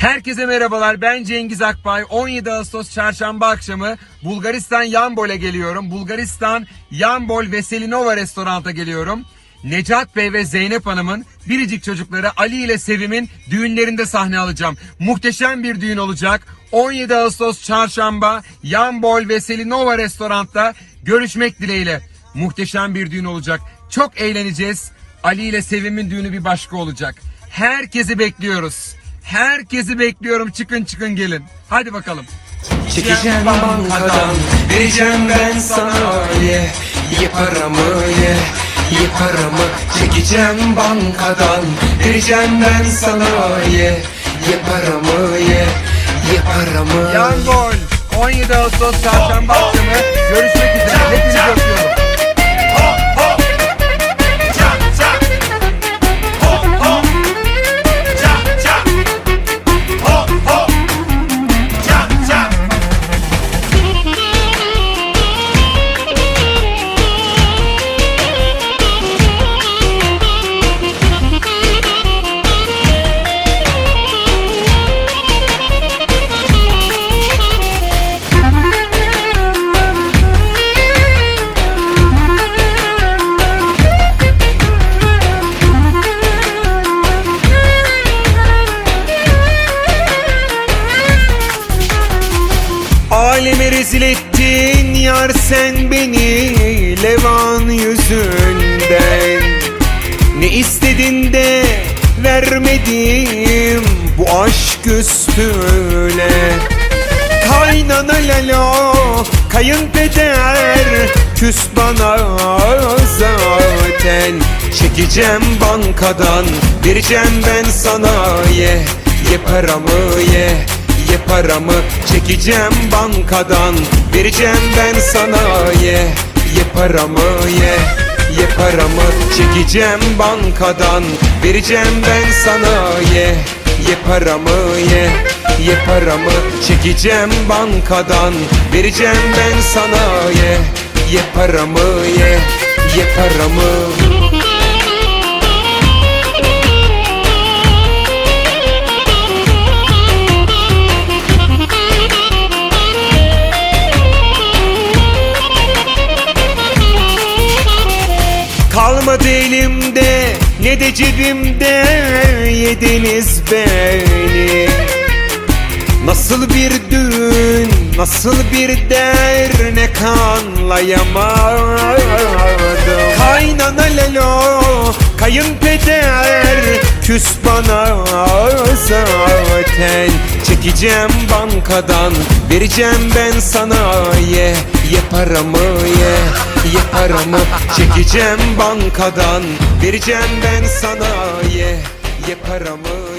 Herkese merhabalar. Ben Cengiz Akbay. 17 Ağustos çarşamba akşamı Bulgaristan Yambol'e geliyorum. Bulgaristan Yambol Veselinova restoranta geliyorum. Necat Bey ve Zeynep Hanım'ın biricik çocukları Ali ile Sevim'in düğünlerinde sahne alacağım. Muhteşem bir düğün olacak. 17 Ağustos çarşamba Yambol Veselinova restoranta görüşmek dileğiyle. Muhteşem bir düğün olacak. Çok eğleneceğiz. Ali ile Sevim'in düğünü bir başka olacak. Herkesi bekliyoruz. Herkesi bekliyorum. Çıkın çıkın gelin. Hadi bakalım. Çekeceğim bankadan Vereceğim ben sana ye Ye paramı ye Ye paramı Çekeceğim bankadan Vereceğim ben sana ye Ye paramı ye Ye paramı Yangol 17 Ağustos çarşamba akşamı görüşmek üzere. Hepinizi öpüyorum. Aleme rezil ettin yar sen beni Levan yüzünden. Ne istedin de vermedim bu aşk üstüne. Kaynana lalo kayınpeder küs bana zaten. Çekeceğim bankadan vereceğim ben sana ye Ye paramı ye Ye paramı. Çekeceğim bankadan Vereceğim ben sana ye. Ye paramı ye. Ye paramı. Çekeceğim bankadan Vereceğim ben sana ye. Ye paramı ye. Ye paramı. Çekeceğim bankadan Vereceğim ben sana ye. Ye paramı ye. Ye paramı Kalmadı elimde ne de cebimde yediniz beni. Nasıl bir düğün, nasıl bir dernek anlayamadım Kaynana lelo, kayınpeder küs bana zaten. Çekeceğim bankadan, vereceğim ben sana. Ye Ye paramı ye, ye paramı. Çekeceğim bankadan, vereceğim ben sana. Ye Ye paramı